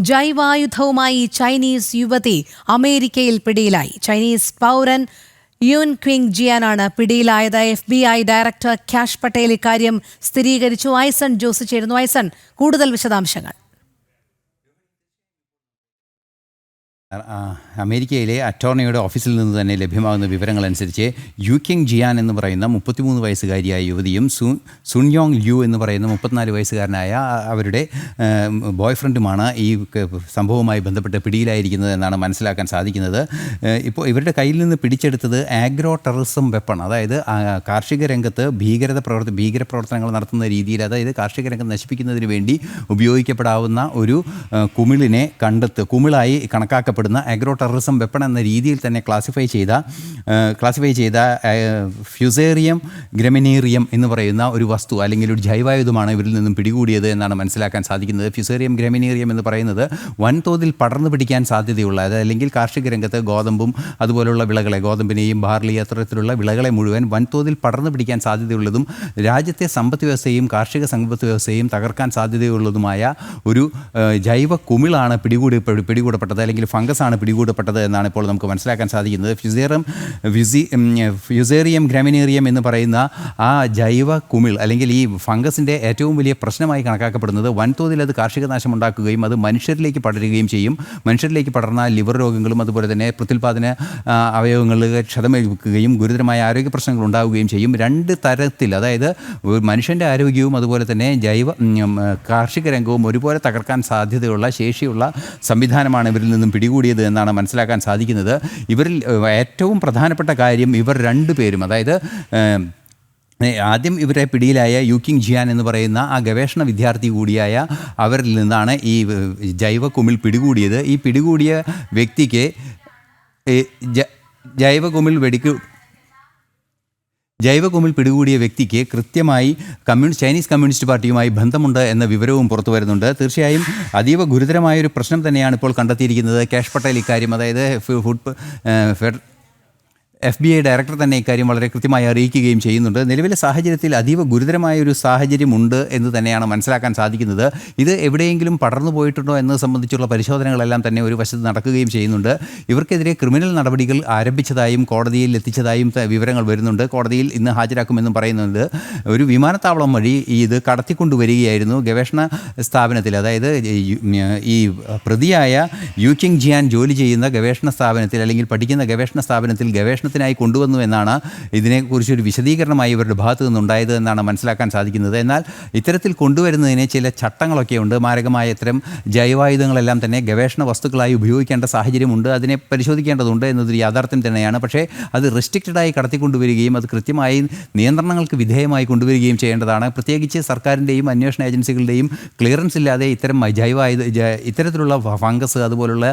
ജൈവായുധവുമായി Chinese യുവതി അമേരിക്കയിൽ പിടിയിലായി. ചൈനീസ് പൗരൻ യുൻ ക്വിങ് ജിയാനാണ് പിടിയിലായത്. F B I director Kash Patel ഇക്കാര്യം സ്ഥിരീകരിച്ചു. ഐസൺ ജോസ് ചേരുന്നു. ഐസൺ കൂടുതൽ വിശദാംശങ്ങൾ ആ, അമേരിക്കയിലെ അറ്റോർണിയുടെ ഓഫീസിൽ നിന്ന് തന്നെ ലഭ്യമാകുന്ന വിവരങ്ങൾ അനുസരിച്ച് യു കിങ് ജിയാൻ എന്ന് പറയുന്ന മുപ്പത്തിമൂന്ന് വയസ്സുകാരിയായ യുവതിയും സു സുൻയോങ് ലു എന്ന് പറയുന്ന മുപ്പത്തിനാല് വയസ്സുകാരനായ അവരുടെ ബോയ് ഫ്രണ്ടുമാണ് ഈ സംഭവവുമായി ബന്ധപ്പെട്ട് പിടിയിലായിരിക്കുന്നത് എന്നാണ് മനസ്സിലാക്കാൻ സാധിക്കുന്നത്. ഇപ്പോൾ ഇവരുടെ കയ്യിൽ നിന്ന് പിടിച്ചെടുത്തത് ആഗ്രോ ടെററിസം വെപ്പൺ അതായത് കാർഷിക രംഗത്ത് ഭീകരത പ്രവർത്തി ഭീകര പ്രവർത്തനങ്ങൾ നടത്തുന്ന രീതിയിൽ അതായത് കാർഷിക രംഗം നശിപ്പിക്കുന്നതിന് വേണ്ടി ഉപയോഗിക്കപ്പെടാവുന്ന ഒരു കുമിളിനെ കണ്ടെത്ത് കുമിളായി കണക്കാക്കപ്പെടുന്ന അഗ്രോ ടെററിസം വെപ്പൺ എന്ന രീതിയിൽ തന്നെ ക്ലാസിഫൈ ചെയ്ത ക്ലാസിഫൈ ചെയ്ത ഫ്യൂസേറിയം ഗ്രമിനേറിയം എന്ന് പറയുന്ന ഒരു വസ്തു അല്ലെങ്കിൽ ഒരു ജൈവായുധമാണ് ഇവരിൽ നിന്നും പിടികൂടിയത് എന്നാണ് മനസ്സിലാക്കാൻ സാധിക്കുന്നത്. ഫ്യൂസേറിയം ഗ്രമിനേറിയം എന്ന് പറയുന്നത് വൻതോതിൽ പടർന്നു പിടിക്കാൻ സാധ്യതയുള്ള അല്ലെങ്കിൽ കാർഷിക രംഗത്ത് ഗോതമ്പും അതുപോലുള്ള വിളകളെ ഗോതമ്പിനെയും ബാർലി അത്തരത്തിലുള്ള വിളകളെ മുഴുവൻ വൻതോതിൽ പടർന്നു പിടിക്കാൻ സാധ്യതയുള്ളതും രാജ്യത്തെ സമ്പദ് വ്യവസ്ഥയും കാർഷിക സമ്പദ് വ്യവസ്ഥയും തകർക്കാൻ സാധ്യതയുള്ളതുമായ ഒരു ജൈവ കുമിളാണ് പിടികൂടി പിടികൂടപ്പെട്ടത് അല്ലെങ്കിൽ ഫംഗസാണ് പിടികൂടപ്പെട്ടത് എന്നാണ് ഇപ്പോൾ നമുക്ക് മനസ്സിലാക്കാൻ സാധിക്കുന്നത്. ഫ്യുസേറം ഫ്യുസി ഫ്യുസേറിയം ഗ്രാമിനേറിയം എന്ന് പറയുന്ന ആ ജൈവ കുമിൾ അല്ലെങ്കിൽ ഈ ഫംഗസിന്റെ ഏറ്റവും വലിയ പ്രശ്നമായി കണക്കാക്കപ്പെടുന്നത് വൻതോതിൽ അത് കാർഷിക നാശം ഉണ്ടാക്കുകയും അത് മനുഷ്യരിലേക്ക് പടരുകയും ചെയ്യും. മനുഷ്യരിലേക്ക് പടർന്ന ലിവർ രോഗങ്ങളും അതുപോലെ തന്നെ പ്രത്യുൽപാദന അവയവങ്ങളിൽ ക്ഷതമേൽക്കുകയും ഗുരുതരമായ ആരോഗ്യ പ്രശ്നങ്ങൾ ഉണ്ടാവുകയും ചെയ്യും. രണ്ട് തരത്തിൽ അതായത് മനുഷ്യന്റെ ആരോഗ്യവും അതുപോലെ തന്നെ ജൈവ കാർഷിക രംഗവും ഒരുപോലെ തകർക്കാൻ സാധ്യതയുള്ള ശേഷിയുള്ള സംവിധാനമാണ് ഇവരിൽ നിന്നും പിടികൂടിയത് എന്നാണ് മനസ്സിലാക്കാൻ സാധിക്കുന്നത്. ഇവരിൽ ഏറ്റവും പ്രധാനപ്പെട്ട കാര്യം ഇവർ രണ്ടുപേരും അതായത് ആദ്യം ഇവരെ പിടിയിലായ യുക്കിങ് ജിയാൻ എന്ന് പറയുന്ന ആ ഗവേഷണ വിദ്യാർത്ഥി കൂടിയായ അവരിൽ നിന്നാണ് ഈ ജൈവ കുമിൾ പിടികൂടിയത്. ഈ പിടികൂടിയ വ്യക്തിക്ക് ജൈവ കുമിൾ വെടിക്കു ജൈവകുമിൾ പിടികൂടിയ വ്യക്തിക്ക് കൃത്യമായി കമ്മ്യൂണി ചൈനീസ് കമ്മ്യൂണിസ്റ്റ് പാർട്ടിയുമായി ബന്ധമുണ്ട് എന്ന വിവരവും പുറത്തു വരുന്നുണ്ട്. തീർച്ചയായും അതീവ ഗുരുതരമായ ഒരു പ്രശ്നം തന്നെയാണ് ഇപ്പോൾ കണ്ടെത്തിയിരിക്കുന്നത്. കാഷ് പട്ടേൽ ഇക്കാര്യം അതായത് ഫെഡ- എഫ് ബി ഐ ഡയറക്ടർ തന്നെ ഇക്കാര്യം വളരെ കൃത്യമായി അറിയിക്കുകയും ചെയ്യുന്നുണ്ട്. നിലവിലെ സാഹചര്യത്തിൽ അതീവ ഗുരുതരമായ ഒരു സാഹചര്യമുണ്ട് എന്ന് തന്നെയാണ് മനസ്സിലാക്കാൻ സാധിക്കുന്നത്. ഇത് എവിടെയെങ്കിലും പടർന്നു പോയിട്ടുണ്ടോ എന്നത് സംബന്ധിച്ചുള്ള പരിശോധനകളെല്ലാം തന്നെ ഒരു വശത്ത് നടക്കുകയും ചെയ്യുന്നുണ്ട്. ഇവർക്കെതിരെ ക്രിമിനൽ നടപടികൾ ആരംഭിച്ചതായും കോടതിയിൽ എത്തിച്ചതായും വിവരങ്ങൾ വരുന്നുണ്ട്. കോടതിയിൽ ഇന്ന് ഹാജരാക്കുമെന്നും പറയുന്നുണ്ട്. ഒരു വിമാനത്താവളം വഴി ഇത് കടത്തിക്കൊണ്ടുവരികയായിരുന്നു ഗവേഷണ സ്ഥാപനത്തിൽ. അതായത് ഈ- പ്രതിയായ യു കിങ് ജിയാൻ ജോലി ചെയ്യുന്ന ഗവേഷണ സ്ഥാപനത്തിൽ അല്ലെങ്കിൽ പഠിക്കുന്ന ഗവേഷണ സ്ഥാപനത്തിൽ ഗവേഷണത്തിനായി കൊണ്ടുവന്നു എന്നാണ് ഇതിനെക്കുറിച്ചൊരു വിശദീകരണമായി ഇവരുടെ ഭാഗത്തു നിന്നുണ്ടായത് എന്നാണ് മനസ്സിലാക്കാൻ സാധിക്കുന്നത്. എന്നാൽ ഇത്തരത്തിൽ കൊണ്ടുവരുന്നതിന് ചില ചട്ടങ്ങളൊക്കെ ഉണ്ട് മാരകമായ ഇത്തരം ജൈവായുധങ്ങളെല്ലാം തന്നെ ഗവേഷണ വസ്തുക്കളായി ഉപയോഗിക്കേണ്ട സാഹചര്യമുണ്ട്. അതിനെ പരിശോധിക്കേണ്ടതുണ്ട് എന്നതൊരു യാഥാർത്ഥ്യം തന്നെയാണ്. പക്ഷേ അത് റെസ്ട്രിക്റ്റഡായി കടത്തിക്കൊണ്ടുവരികയും അത് കൃത്യമായി നിയന്ത്രണങ്ങൾക്ക് വിധേയമായി കൊണ്ടുവരികയും ചെയ്യേണ്ടതാണ്. പ്രത്യേകിച്ച് സർക്കാരിന്റെയും അന്വേഷണ ഏജൻസികളുടെയും ക്ലിയറൻസ് ഇല്ലാതെ ഇത്തരം ജൈവായുധ ഇത്തരത്തിലുള്ള ഫംഗസ് അതുപോലുള്ള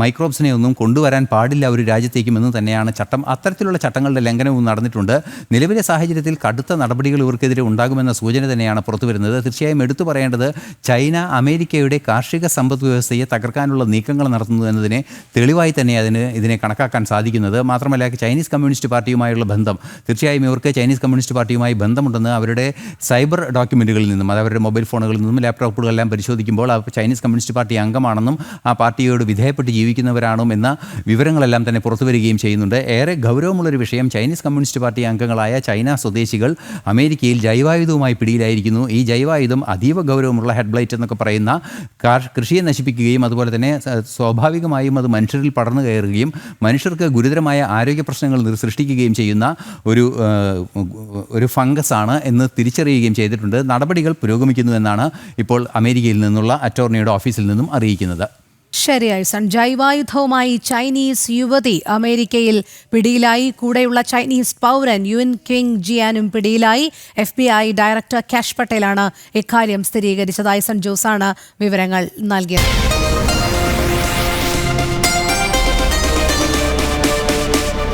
മൈക്രോബ്സിനെ ഒന്നും കൊണ്ടുവരാൻ പാടില്ല ഒരു രാജ്യത്തേക്കുമെന്ന് തന്നെയാണ് ചട്ടം അത്തരത്തിലുള്ള ചട്ടങ്ങളുടെ ലംഘനവും നടന്നിട്ടുണ്ട്. നിലവിലെ സാഹചര്യത്തിൽ കടുത്ത നടപടികൾ ഇവർക്കെതിരെ ഉണ്ടാകുമെന്ന സൂചന തന്നെയാണ് പുറത്തു വരുന്നത്. തീർച്ചയായും എടുത്തു പറയേണ്ടത് ചൈന അമേരിക്കയുടെ കാർഷിക സമ്പദ് വ്യവസ്ഥയെ തകർക്കാനുള്ള നീക്കങ്ങൾ നടത്തുന്നു എന്നതിനെ തെളിവായി തന്നെ അതിന് ഇതിനെ കണക്കാക്കാൻ സാധിക്കുന്നത്. മാത്രമല്ല ചൈനീസ് കമ്മ്യൂണിസ്റ്റ് പാർട്ടിയുമായുള്ള ബന്ധം. തീർച്ചയായും ഇവർക്ക് ചൈനീസ് കമ്മ്യൂണിസ്റ്റ് പാർട്ടിയുമായി ബന്ധമുണ്ടെന്ന് അവരുടെ സൈബർ ഡോക്യുമെന്റുകളിൽ നിന്നും അത് അവരുടെ മൊബൈൽ ഫോണുകളിൽ നിന്നും ലാപ്ടോപ്പുകളെല്ലാം പരിശോധിക്കുമ്പോൾ ആ ചൈനീസ് കമ്മ്യൂണിസ്റ്റ് പാർട്ടി അംഗമാണെന്നും ആ പാർട്ടിയോട് വിധേയപ്പെട്ട് ജീവിക്കുന്നവരാണോ എന്ന വിവരങ്ങളെല്ലാം തന്നെ പുറത്തു ചെയ്യുന്നുണ്ട്. ഏറെ ഗൗരവമുള്ളൊരു വിഷയം. ചൈനീസ് കമ്മ്യൂണിസ്റ്റ് പാർട്ടി അംഗങ്ങളായ ചൈന സ്വദേശികൾ അമേരിക്കയിൽ ജൈവായുധവുമായി പിടിയിലായിരിക്കുന്നു. ഈ ജൈവായുധം അതീവ ഗൗരവമുള്ള ഹെഡ്ബ്ലൈറ്റ് എന്നൊക്കെ പറയുന്ന കൃഷിയെ നശിപ്പിക്കുകയും അതുപോലെ തന്നെ സ്വാഭാവികമായും അത് മനുഷ്യരിൽ പടർന്നു കയറുകയും മനുഷ്യർക്ക് ഗുരുതരമായ ആരോഗ്യ പ്രശ്നങ്ങൾ സൃഷ്ടിക്കുകയും ചെയ്യുന്ന ഒരു ഒരു ഫംഗസാണ് എന്ന് തിരിച്ചറിയുകയും ചെയ്തിട്ടുണ്ട്. നടപടികൾ പുരോഗമിക്കുന്നു എന്നാണ് ഇപ്പോൾ അമേരിക്കയിൽ നിന്നുള്ള അറ്റോർണിയുടെ ഓഫീസിൽ നിന്നും അറിയിക്കുന്നത്. ശരി സൺ ജൈവായുധവുമായി ചൈനീസ് യുവതി അമേരിക്കയിൽ പിടിയിലായി. കൂടെയുള്ള ചൈനീസ് പൗരൻ യുൻ കിങ് ജിയാനും പിടിയിലായി. F B I director Kash പട്ടേലാണ് ഇക്കാര്യം സ്ഥിരീകരിച്ചതായി ഐസൺ ജോസാണ് വിവരങ്ങൾ നൽകിയത്.